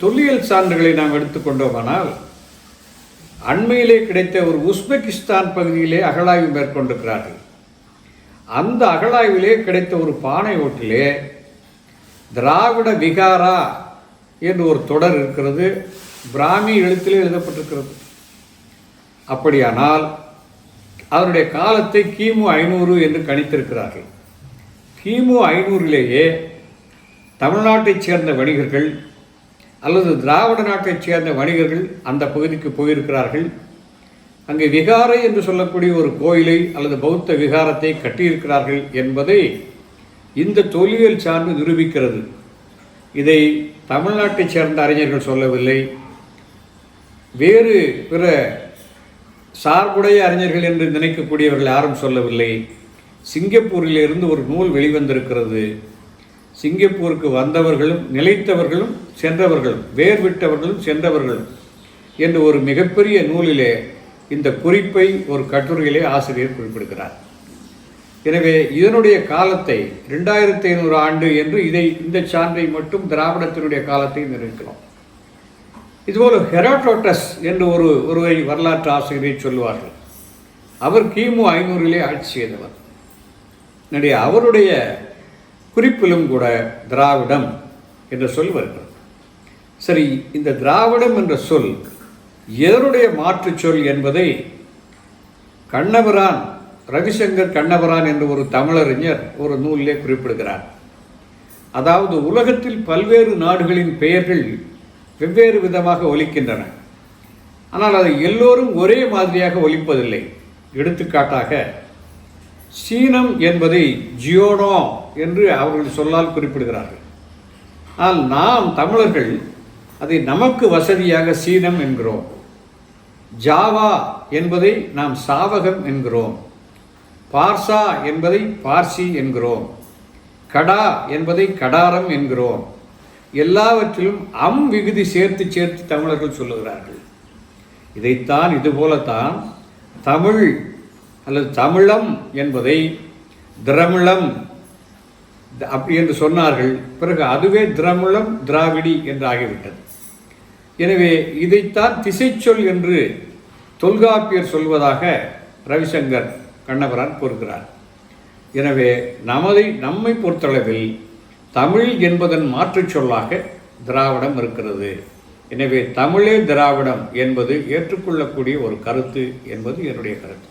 தொல்லியல் சான்றுகளை நாம் எடுத்துக்கொண்டோமானால் அண்மையிலே கிடைத்த ஒரு உஸ்பெகிஸ்தான் பகுதியிலே அகழாய்வு மேற்கொண்டிருக்கிறார்கள். அந்த அகழாய்விலே கிடைத்த ஒரு பானை ஓட்டிலே திராவிட விகாரா என்று ஒரு தொடர் இருக்கிறது பிராமி எழுத்திலே எழுதப்பட்டிருக்கிறது. அப்படியானால் அதனுடைய காலத்தை கிமு ஐநூறு என்று கணித்திருக்கிறார்கள். கிமு ஐநூறிலேயே தமிழ்நாட்டைச் சேர்ந்த வணிகர்கள் அல்லது திராவிட நாட்டைச் சேர்ந்த வணிகர்கள் அந்த பகுதிக்கு போயிருக்கிறார்கள். அங்கே விகாரை என்று சொல்லக்கூடிய ஒரு கோயிலை அல்லது பௌத்த விகாரத்தை கட்டியிருக்கிறார்கள் என்பதை இந்த தொல்லியல் சார்ந்து நிரூபிக்கிறது. இதை தமிழ்நாட்டைச் சேர்ந்த அறிஞர்கள் சொல்லவில்லை. வேறு பிற சார்புடைய அறிஞர்கள் என்று நினைக்கக்கூடியவர்கள் யாரும் சொல்லவில்லை. சிங்கப்பூரிலிருந்து ஒரு நூல் வெளிவந்திருக்கிறது. சிங்கப்பூருக்கு வந்தவர்களும் நிலைத்தவர்களும் சென்றவர்களும் வேர் விட்டவர்களும் சென்றவர்களும் என்று ஒரு மிகப்பெரிய நூலிலே இந்த குறிப்பை ஒரு கட்டுரையிலே ஆசிரியர் குறிப்பிடுகிறார். எனவே இதனுடைய காலத்தை ரெண்டாயிரத்தி ஐநூறு ஆண்டு என்று இதை இந்த சான்றை மட்டும் திராவிடத்தினுடைய காலத்தை நிர்ணயிக்கிறோம் இதுபோல் ஹெராட்டோட்டஸ் என்று ஒரு ஒருவரை வரலாற்று ஆசிரியரை சொல்லுவார்கள். அவர் கிமு ஐநூறிலே ஆட்சி செய்தவர். எனவே அவருடைய குறிப்பிலும் கூட திராவிடம் என்ற சொல் வருகிறது. சரி இந்த திராவிடம் என்ற சொல் எதனுடைய மாற்றுச் சொல் என்பதை கண்ணபிரான் ரவிசங்கர் கண்ணபிரான் என்று ஒரு தமிழறிஞர் ஒரு நூலிலே குறிப்பிடுகிறார். அதாவது உலகத்தில் பல்வேறு நாடுகளின் பெயர்கள் வெவ்வேறு விதமாக ஒலிக்கின்றன. ஆனால் அதை எல்லோரும் ஒரே மாதிரியாக ஒலிப்பதில்லை. எடுத்துக்காட்டாக சீனம் என்பதை ஜியோனோ என்று அவர்கள் சொல்லால் குறிப்பிடுகிறார்கள். ஆனால் நாம் தமிழர்கள் அதை நமக்கு வசதியாக சீனம் என்கிறோம். ஜாவா என்பதை நாம் சாவகம் என்கிறோம். பார்சா என்பதை பார்சி என்கிறோம். கடா என்பதை கடாரம் என்கிறோம். எல்லாவற்றிலும் அம் விகுதி சேர்த்து சேர்த்து தமிழர்கள் சொல்லுகிறார்கள். இதைத்தான் இதுபோலத்தான் தமிழ் அல்லது தமிழம் என்பதை திரமிழம் அப்படி என்று சொன்னார்கள். பிறகு அதுவே திரமிழம் திராவிடி என்று ஆகிவிட்டது. எனவே இதைத்தான் திசைச்சொல் என்று தொல்காப்பியர் சொல்வதாக ரவிசங்கர் கண்ணபரான் கூறுகிறார். எனவே நமதை நம்மை பொறுத்தளவில் தமிழ் என்பதன் மாற்றுச் சொல்லாக திராவிடம் இருக்கிறது. எனவே தமிழே திராவிடம் என்பது ஏற்றுக்கொள்ளக்கூடிய ஒரு கருத்து என்பது என்னுடைய கருத்து.